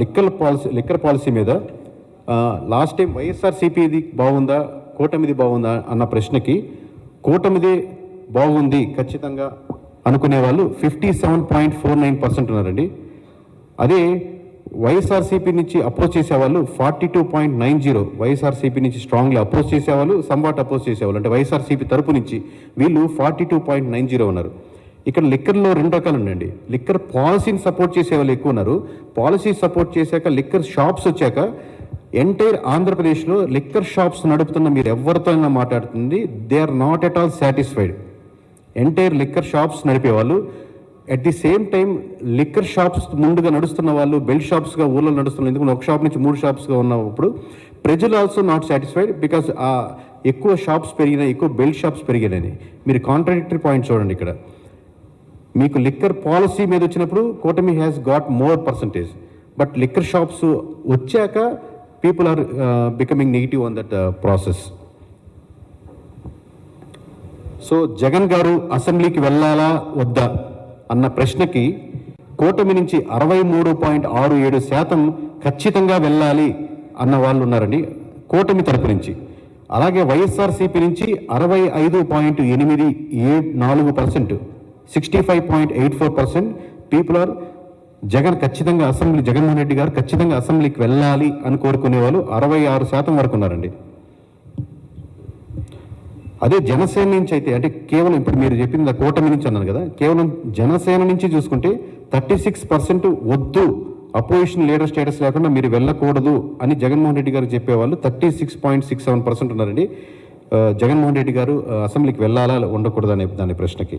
Liquor policy liquor policy మీద last time వైఎస్ఆర్సీపీది బాగుందా కూటమిది బాగుందా అన్న ప్రశ్నకి కూటమిదే బాగుంది ఖచ్చితంగా అనుకునే వాళ్ళు fifty seven point four nine percent ఉన్నారండి. అదే వైఎస్ఆర్సీపీ నుంచి అప్రోచ్ చేసేవాళ్ళు forty two point nine zero YSRCP నుంచి స్ట్రాంగ్లీ అప్రోచ్ చేసేవాళ్ళు సంబాట్ అప్రోచ్ చేసేవాళ్ళు అంటే వైఎస్ఆర్సీపీ తరపు నుంచి వీళ్ళు forty two point nine zero ఉన్నారు. ఇక్కడ లిక్కర్లో రెండు రకాలు ఉండండి లిక్కర్ పాలసీని సపోర్ట్ చేసే వాళ్ళు ఎక్కువ ఉన్నారు. పాలసీ సపోర్ట్ చేశాక లిక్కర్ షాప్స్ వచ్చాక ఎంటైర్ ఆంధ్రప్రదేశ్లో లిక్కర్ షాప్స్ నడుపుతున్న మీరు ఎవరితో అయినా మాట్లాడుతుంది they are not at all satisfied. Entire liquor shops నడిపేవాళ్ళు at the same time liquor shops ముందుగా నడుస్తున్న వాళ్ళు బెల్ట్ షాప్స్గా ఊళ్ళో నడుస్తున్న ఎందుకంటే ఒక షాప్ నుంచి మూడు షాప్స్గా ఉన్నప్పుడు ప్రజలు ఆల్సో నాట్ సాటిస్ఫైడ్ బికాస్ ఆ ఎక్కువ షాప్స్ పెరిగినాయి ఎక్కువ బెల్ట్ షాప్స్ పెరిగినాయి. మీరు కాంట్రాడిక్టరీ పాయింట్ చూడండి ఇక్కడ. మీకు లిక్కర్ పాలసీ మీద వచ్చినప్పుడు కూటమి has got more percentage but liquor shops వచ్చాక people are becoming negative on that process so Jagan గారు అసెంబ్లీకి వెళ్ళాలా వద్దా? అన్న ప్రశ్నకి కూటమి నుంచి అరవై మూడు పాయింట్ ఆరు ఏడు శాతం ఖచ్చితంగా వెళ్ళాలి అన్న వాళ్ళు ఉన్నారండి కూటమి తరపు నుంచి. అలాగే వైఎస్ఆర్సీపీ నుంచి అరవై ఐదు పాయింట్ ఎనిమిది ఏ నాలుగు percent. Sixty five point eight four percent people are Jagan ఖచ్చితంగా అసెంబ్లీ జగన్మోహన్ రెడ్డి గారు ఖచ్చితంగా అసెంబ్లీకి వెళ్ళాలి అని కోరుకునే వాళ్ళు అరవై ఆరు శాతం వరకు ఉన్నారండి. అదే జనసేన నుంచి అయితే అంటే కేవలం ఇప్పుడు మీరు చెప్పింది కూటమి నుంచి అన్నాను కదా కేవలం జనసేన నుంచి చూసుకుంటే థర్టీ సిక్స్ పర్సెంట్ వద్దు అపోజిషన్ లీడర్ స్టేటస్ లేకుండా మీరు వెళ్ళకూడదు అని జగన్మోహన్ రెడ్డి గారు చెప్పేవాళ్ళు thirty six point six seven percent ఉన్నారండి. జగన్మోహన్ రెడ్డి గారు అసెంబ్లీకి వెళ్ళాలా ఉండకూడదు అనే దాని ప్రశ్నకి.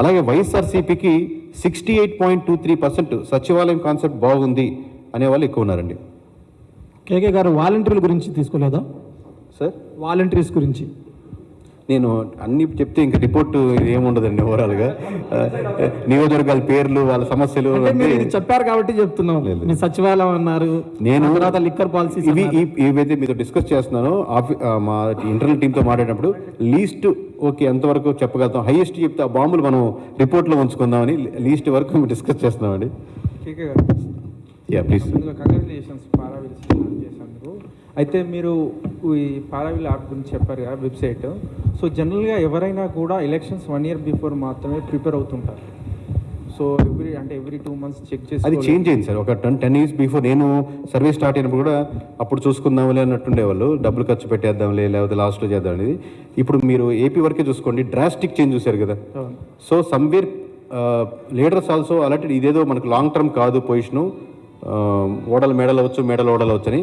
అలాగే వైఎస్ఆర్సీపీకి sixty eight point two three percent సచివాలయం కాన్సెప్ట్ బాగుంది అనేవాళ్ళు ఎక్కువ ఉన్నారండి. కేకే గారు వాలంటీర్ల గురించి తీసుకోలేదా? సార్? వాలంటీర్స్ గురించి. నేను అన్ని చెప్తే ఇంకా రిపోర్ట్ ఏముండదండి ఓవరాల్గా నియోజకవర్గాల పేర్లు వాళ్ళ సమస్యలు చెప్పారు కాబట్టి చెప్తున్నాం. సచివాలయం అన్నారు నేను తర్వాత లిక్కర్ పాలసీ ఇవి ఇవైతే మీతో డిస్కస్ చేస్తున్నానో. మా ఇంటర్నల్ టీంతో మాట్లాడినప్పుడు లీస్ట్ ఓకే ఎంతవరకు చెప్పగలుగుతాం. హైయెస్ట్ చెప్తే ఆ బాంబులు మనం రిపోర్ట్లో ఉంచుకుందామని లీస్ట్ వరకు డిస్కస్ చేస్తున్నామండి. యా ప్లీజ్ కంగ్రాచులేషన్స్ అయితే మీరు ఈ పారావిల్ యాప్ గురించి చెప్పారు కదా వెబ్సైట్. సో జనరల్గా ఎవరైనా కూడా ఎలక్షన్స్ వన్ ఇయర్ బిఫోర్ మాత్రమే ప్రిపేర్ అవుతుంటారు. సో ఎవ్రీ అంటే ఎవ్రీ టూ మంత్స్ చెక్ చేసి అది చేంజ్ అయింది సార్. ఒక టెన్ టెన్ ఇయర్స్ బిఫోర్ నేను సర్వీస్ స్టార్ట్ అయినప్పుడు కూడా అప్పుడు చూసుకుందాంలే అన్నట్టుండేవాళ్ళు. డబ్బులు ఖర్చు పెట్టేద్దాంలే లేకపోతే లాస్ట్లో చేద్దాం అనేది. ఇప్పుడు మీరు ఏపీ వరకే చూసుకోండి డ్రాస్టిక్ చేంజ్ చూశారు కదా. సో సమ్వేర్ లీడర్స్ ఆల్సో అలాంటి ఇదేదో మనకు లాంగ్ టర్మ్ కాదు పొజిషను. ఓడలు మెడలు అవచ్చు మెడలు ఓడలు అవచ్చు అని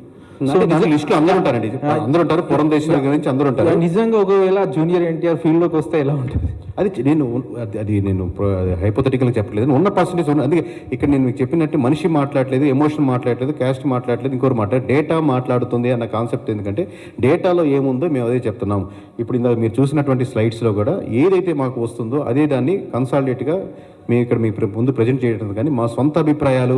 లిస్ట్లో అందరూ ఉంటారండి. అందరూ ఉంటారు పురంధేశ్వరి గురించి అందరూ ఉంటారు. నిజంగా ఒకవేళ జూనియర్ ఎన్టీఆర్ ఫీల్డ్లోకి వస్తే ఎలా ఉంటుంది? అది నేను అది- నేను హైపోథెటికల్గా చెప్పలేదు ఉన్న పర్సంటేజ్ ఉన్న అందుకే ఇక్కడ నేను మీకు చెప్పినట్టు మనిషి మాట్లాడలేదు ఎమోషన్ మాట్లాడలేదు క్యాస్ట్ మాట్లాడలేదు ఇంకోరు మాట్లాడలేదు డేటా మాట్లాడుతుంది అన్న కాన్సెప్ట్ ఎందుకంటే డేటాలో ఏముందో మేము అదే చెప్తున్నాం ఇప్పుడు ఇందాక మీరు చూసినటువంటి స్లైడ్స్లో కూడా ఏదైతే మాకు వస్తుందో అదే దాన్ని కన్సాలిడేట్గా మేము ఇక్కడ మీ ముందు ప్రజెంట్ చేయడం కానీ మా సొంత అభిప్రాయాలు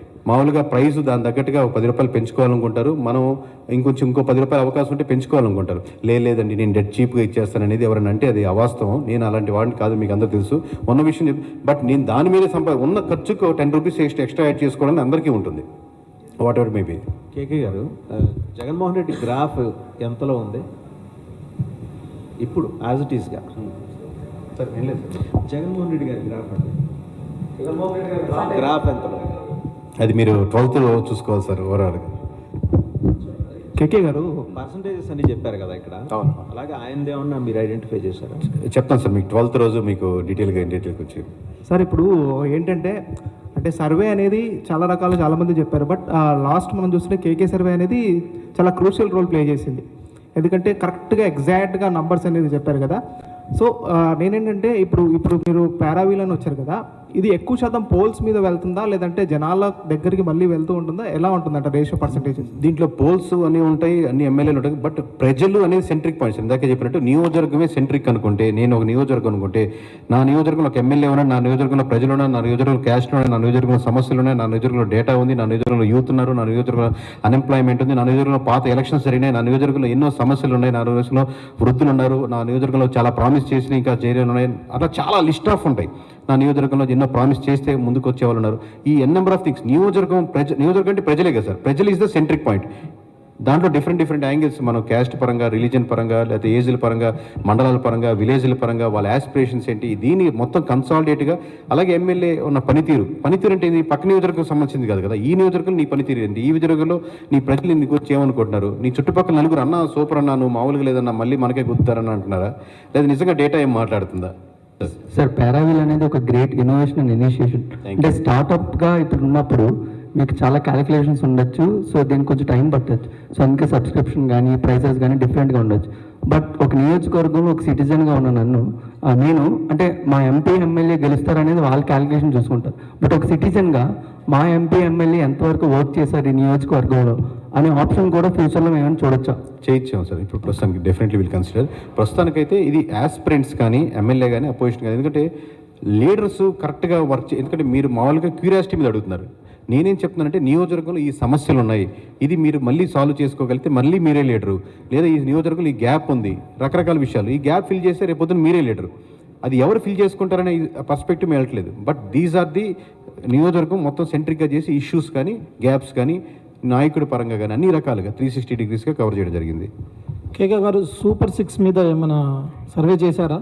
మామూలుగా ప్రైస్ దాని తగ్గట్టుగా ఒక పది రూపాయలు పెంచుకోవాలనుకుంటారు. మనం ఇంకొంచెం ఇంకో పది రూపాయలు అవకాశం ఉంటే పెంచుకోవాలనుకుంటారు. "లే- లేదండి నేను డెడ్ చీప్గా ఇచ్చేస్తాను అనేది ఎవరైనా అంటే అది అవాస్తవం. నేను అలాంటి వాడిని కాదు మీకు అందరూ తెలుసు. ఉన్న విషయం బట్ నేను దాని మీద సంపా ఉన్న ఖర్చుకు ten rupees extra extra add చేసుకోవడానికి అందరికీ ఉంటుంది. వాట్ ఎవర్ మేబీ కేకే గారు జగన్మోహన్ రెడ్డి గ్రాఫ్ ఎంతలో ఉంది? ఇప్పుడు యాజ్ ఇట్ ఈస్గా సార్ ఏం లేదు. జగన్మోహన్ రెడ్డి గారి గ్రాఫ్ అండి. జగన్మోహన్ రెడ్డి గారి గ్రాఫ్ ఎంతలో ఉంది? అది మీరు ట్వెల్త్లో చూసుకోవాలి సార్ ఓవరాల్గా కేకే గారు పర్సంటేజెస్ అని చెప్పారు కదా ఇక్కడ. అవును. అలాగే ఆయనదేమన్నా మీరు ఐడెంటిఫై చేశారా? చెప్తాను సార్ మీకు ట్వెల్త్ రోజు మీకు డీటెయిల్గా డీటెయిల్కి వచ్చి. సార్ ఇప్పుడు ఏంటంటే అంటే సర్వే అనేది చాలా రకాలు చాలా మంది చెప్పారు బట్ లాస్ట్ మనం చూస్తే కేకే సర్వే అనేది చాలా క్రూషియల్ రోల్ ప్లే చేసింది. ఎందుకంటే కరెక్ట్గా ఎగ్జాక్ట్గా నంబర్స్ అనేది చెప్పారు కదా. సో నేనేంటంటే ఇప్పుడు ఇప్పుడు మీరు పారావీల్ అని వచ్చారు కదా ఇది ఎక్కువ శాతం పోల్స్ మీద వెళ్తుందా లేదంటే జనాల దగ్గరికి మళ్ళీ వెళ్తూ ఉంటుందా ఎలా ఉంటుందంట రేషియో పర్సంటేజ్ దీంట్లో పోల్స్ అన్నీ ఉంటాయి అన్ని ఎమ్మెల్యేలు ఉంటాయి బట్ ప్రజలు అనేది సెంట్రిక్ పాయింట్స్ ఇందాక చెప్పినట్టు నియోజకవర్గమే సెంట్రిక్ అనుకుంటే నేను ఒక నియోజకవర్గం అనుకుంటే నా నియోజకవర్గంలో ఒక ఎమ్మెల్యే ఉన్నాడు నా నియోజకవర్గంలో ప్రజలు ఉన్నా నా నియోజకవర్గంలో క్యాస్ట్ ఉన్నాయి నా నియోజకవర్గంలో సమస్యలు ఉన్నాయి నా నియోజకవర్గంలో డేటా ఉంది నా నియోజకవర్గంలో యూత్ ఉన్నారు నా నియోజకవర్గంలో అన్ఎంప్లాయ్మెంట్ ఉంది నా నియోజకవర్గంలో పాత ఎలక్షన్స్ జరిగినాయి నా నియోజకవర్గంలో ఎన్నో సమస్యలు ఉన్నాయి నా నియోజకవర్గంలో వృద్ధులు ఉన్నారు నా నియోజకవర్గంలో చాలా ప్రామిస్ చేసిన ఇంకా చేయలేని ఉన్నాయి అట్లా చాలా లిస్ట్ ఆఫ్ ఉంటాయి నా నియోజకవర్గంలో ఎన్నో ప్రామిస్ చేస్తే ముందుకు వచ్చేవాళ్ళు ఉన్నారు ఈ ఎన్ నెంబర్ ఆఫ్ థింగ్స్ నియోజకవర్గం ప్రజ నియోజకవర్గం అంటే ప్రజలే కదా సార్. ప్రజలు ఇస్ ద సెంట్రిక్ పాయింట్ దాంట్లో డిఫరెంట్ డిఫరెంట్ యాంగిల్స్ మనం క్యాస్ట్ పరంగా రిలీజన్ పరంగా లేకపోతే ఏజ్ల పరంగా మండలాల పరంగా విలేజ్ల పరంగా వాళ్ళ ఆస్పిరేషన్స్ ఏంటి దీన్ని మొత్తం కన్సాలిడేట్గా అలాగే ఎమ్మెల్యే ఉన్న పనితీరు. పనితీరు అంటే ఇది పక్క నియోజకవర్గం సంబంధించింది కాదు కదా. ఈ నియోజకవర్గం నీ పనితీరు ఏంటి? ఈ నియోజకవర్గంలో నీ ప్రజలు నీకు వచ్చి ఏమనుకుంటున్నారు నీ చుట్టుపక్కల నలుగురు అన్న సూపర్ అన్నా నువ్వు మామూలుగా లేదన్నా మళ్ళీ మనకే గుర్తారని అంటున్నారా? లేదా నిజంగా డేటా ఏం మాట్లాడుతుందా? సార్ పారావిల్ అనేది ఒక గ్రేట్ ఇన్నోవేషన్ అండ్ ఇనిషియేషన్ అంటే స్టార్టప్గా ఇప్పుడు ఉన్నప్పుడు మీకు చాలా క్యాలిక్యులేషన్స్ ఉండొచ్చు. సో దీనికి కొంచెం టైం పట్టచ్చు. సో అందుకే సబ్స్క్రిప్షన్ కానీ ప్రైసెస్ కానీ డిఫరెంట్గా ఉండొచ్చు. బట్ ఒక నియోజకవర్గంలో ఒక సిటిజన్గా ఉన్న నన్ను నేను అంటే మా ఎంపీ ఎమ్మెల్యే గెలుస్తారనేది వాళ్ళ క్యాలిక్యులేషన్ చూసుకుంటారు బట్ ఒక సిటిజన్గా మా ఎంపీ ఎమ్మెల్యే ఎంతవరకు వర్క్ చేశారు ఈ నియోజకవర్గంలో అనే ఆప్షన్ కూడా ఫ్యూచర్లో మేము చూడొచ్చా? చేయించాం సార్. ఇప్పుడు ప్రస్తుతానికి డెఫినెట్లీ విల్ కన్సిడర్ ప్రస్తుతానికైతే ఇది యాస్పిరెంట్స్ కానీ ఎమ్మెల్యే కానీ అపోజిషన్ కానీ. ఎందుకంటే లీడర్స్ కరెక్ట్గా వర్క్ ఎందుకంటే మీరు మామూలుగా క్యూరియాసిటీ మీద అడుగుతున్నారు. నేనేం చెప్తున్నానంటే నియోజకవర్గంలో ఈ సమస్యలు ఉన్నాయి ఇది మీరు మళ్ళీ సాల్వ్ చేసుకోగలిగితే మళ్ళీ మీరే లీడరు. లేదా ఈ నియోజకవర్గంలో ఈ గ్యాప్ ఉంది. రకరకాల విషయాలు. ఈ గ్యాప్ ఫిల్ చేస్తే రేపొద్దున మీరే లీడరు. అది ఎవరు ఫిల్ చేసుకుంటారనే పర్స్పెక్టివ్ వెళ్ళట్లేదు. బట్ దీస్ ఆర్ ది నియోజకవర్గం మొత్తం సెంట్రిక్గా చేసి ఇష్యూస్ కానీ గ్యాప్స్ కానీ నాయకుడి పరంగా కానీ అన్ని రకాలుగా త్రీ సిక్స్టీ డిగ్రీస్గా కవర్ చేయడం జరిగింది. కేకే గారు సూపర్ సిక్స్ మీద ఏమైనా సర్వే చేశారా?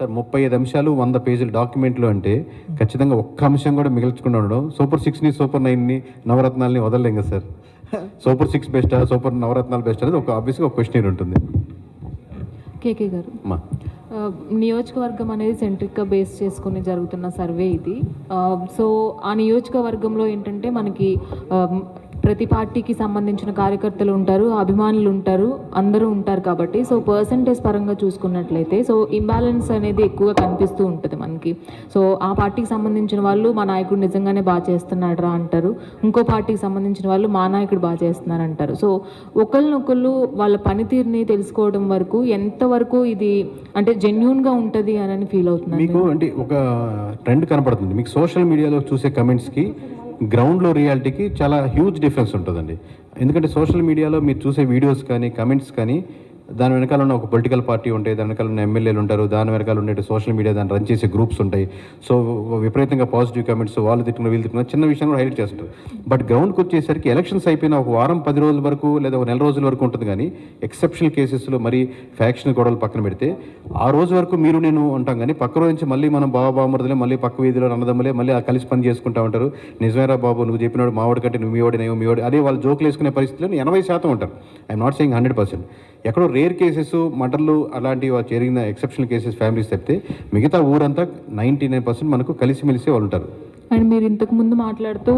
సార్ ముప్పై ఐదు అంశాలు వంద పేజీల డాక్యుమెంట్లు అంటే ఖచ్చితంగా ఒక్క అంశం కూడా మిగిల్చకుండా ఉండడం. సూపర్ సిక్స్ని సూపర్ నైన్ని నవరత్నాలని వదలలేం కదా సార్. సూపర్ సిక్స్ బెస్టా సూపర్ నవరత్నాలు బెస్ట్ అనేది ఒక ఆబ్వియస్గా ఒక క్వశ్చన్ ఉంటుంది. కేకే గారు ఆ, నియోజకవర్గం అనేది సెంట్రిక్గా బేస్ చేసుకుని జరుగుతున్న సర్వే ఇది. సో ఆ నియోజకవర్గంలో ఏంటంటే మనకి ప్రతి పార్టీకి సంబంధించిన కార్యకర్తలు ఉంటారు అభిమానులు ఉంటారు అందరూ ఉంటారు కాబట్టి సో పర్సంటేజ్ పరంగా చూసుకున్నట్లయితే సో ఇంబ్యాలెన్స్ అనేది ఎక్కువగా కనిపిస్తూ ఉంటుంది మనకి. సో ఆ పార్టీకి సంబంధించిన వాళ్ళు మా నాయకుడు నిజంగానే బాగా చేస్తున్నాడు రా అంటారు. ఇంకో పార్టీకి సంబంధించిన వాళ్ళు మా నాయకుడు బాగా చేస్తున్నారు అంటారు. సో ఒకళ్ళనొకళ్ళు వాళ్ళ పనితీరుని తెలుసుకోవడం వరకు ఎంతవరకు ఇది అంటే జెన్యున్గా ఉంటుంది అని ఫీల్ అవుతుంది మీకు అంటే ఒక ట్రెండ్ కనపడుతుంది. మీకు సోషల్ మీడియాలో చూసే కమెంట్స్కి గ్రౌండ్లో రియాలిటీకి చాలా హ్యూజ్ డిఫరెన్స్ ఉంటుందండి. ఎందుకంటే సోషల్ మీడియాలో మీరు చూసే వీడియోస్ కానీ కమెంట్స్ కానీ దాని వెనకాల ఉన్న ఒక పొలిటికల్ పార్టీ ఉంటాయి దాని వెనకాల ఉన్న ఎమ్మెల్యేలు ఉంటారు దాని వెనకాల ఉండే సోషల్ మీడియా దాన్ని రన్ చేసే గ్రూప్స్ ఉంటాయి. సో విపరీతంగా పాజిటివ్ కమెంట్స్ వాళ్ళు తిట్టుకున్న వీళ్ళు తిట్టుకున్న చిన్న విషయం కూడా హైలైట్ చేస్తుంటారు. బట్ గ్రౌండ్కి వచ్చేసరికి ఎలక్షన్స్ అయిపోయిన ఒక వారం పది రోజుల వరకు లేదా ఒక నెల రోజుల వరకు ఉంటుంది కానీ ఎక్సెప్షనల్ కేసెస్లో మరి ఫ్యాక్షన్ గొడవలు పక్కన పెడితే ఆ రోజు వరకు మీరు నేను ఉంటాం కానీ పక్క రోజు నుంచి మళ్ళీ మనం బాబా బామర్దులే మళ్ళీ పక్క వీధిలో అన్నదమ్ములే మళ్ళీ ఆ కలిసి పని చేసుకుంటా ఉంటారు. నిజమేరా బాబు నువ్వు చెప్పినాడు మావాడి కంటే నువ్వు మీవాడి నేను మీవాడి అదే వాళ్ళు జోకులు వేసుకునే పరిస్థితిలో ఎనభై శాతం ఉంటారు. I'm not saying hundred percent ఎక్కడో రేర్ కేసెస్ మటర్లు అలాంటివి జరిగిన ఎక్సెప్షనల్ కేసెస్ ఫ్యామిలీస్ తప్పితే మిగతా ఊరంతా నైంటీ నైన్ పర్సెంట్ మనకు కలిసిమెలిసి వాళ్ళు ఉంటారు. అండ్ మీరు ఇంతకు ముందు మాట్లాడుతూ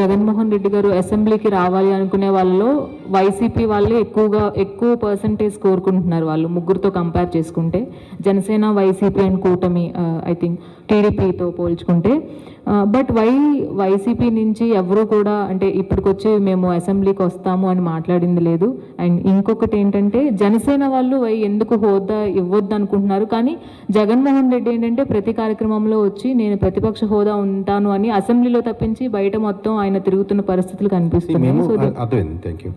జగన్మోహన్ రెడ్డి గారు అసెంబ్లీకి రావాలి అనుకునే వాళ్ళలో వైసీపీ వాళ్ళే ఎక్కువగా ఎక్కువ పర్సంటేజ్ కోరుకుంటున్నారు వాళ్ళు ముగ్గురుతో కంపేర్ చేసుకుంటే. జనసేన వైసీపీ అండ్ కూటమి ఐ థింక్ టీడీపీతో పోల్చుకుంటే. బట్ వై వైసీపీ నుంచి ఎవరు కూడా అంటే ఇప్పటికొచ్చి మేము అసెంబ్లీకి వస్తాము అని మాట్లాడింది లేదు. అండ్ ఇంకొకటి ఏంటంటే జనసేన వాళ్ళు వై ఎందుకు హోదా ఇవ్వద్దు అనుకుంటున్నారు కానీ జగన్మోహన్ రెడ్డి ఏంటంటే ప్రతి కార్యక్రమంలో వచ్చి నేను ప్రతిపక్ష హోదా ఉంటాను అని అసెంబ్లీలో తప్పించి బయట మొత్తం ఆయన తిరుగుతున్న పరిస్థితులు కనిపిస్తున్నాయి.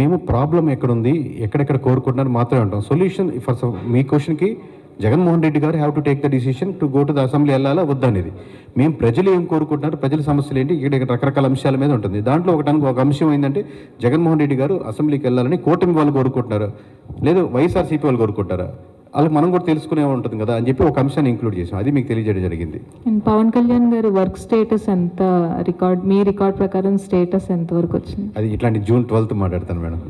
మేము ప్రాబ్లం ఎక్కడుంది? ఎక్కడెక్కడ కోరుకుంటున్నారు? మాత్రమే అంటాం. సొల్యూషన్ ఫర్ మీ క్వశ్చన్కి జగన్మోహన్ రెడ్డి గారు have to take the decision to go to the assembly వెళ్ళాలా వద్దనేది మేము ప్రజలు ఏం కోరుకుంటున్నారు ప్రజల సమస్యలు ఏంటి ఇక్కడ రకరకాల అంశాల మీద ఉంటుంది. దాంట్లో ఒకటానికి ఒక అంశం ఏంటంటే జగన్మోహన్ రెడ్డి గారు అసెంబ్లీకి వెళ్ళాలని కూటమి వాళ్ళు కోరుకుంటున్నారు? లేదు వైఎస్ఆర్సీపీ వాళ్ళు కోరుకుంటారా వాళ్ళకి మనం కూడా తెలుసుకునే ఉంటుంది కదా అని చెప్పి ఒక అంశాన్ని ఇంక్లూడ్ చేసాం అది మీకు తెలియజేయడం జరిగింది. పవన్ కళ్యాణ్ గారి వర్క్ స్టేటస్ ఎంత రికార్డ్ మీ రికార్డ్ ప్రకారం స్టేటస్ ఎంత వరకు వచ్చింది? అది ఇట్లాంటి జూన్ ట్వెల్త్ మాట్లాడతాను మేడం.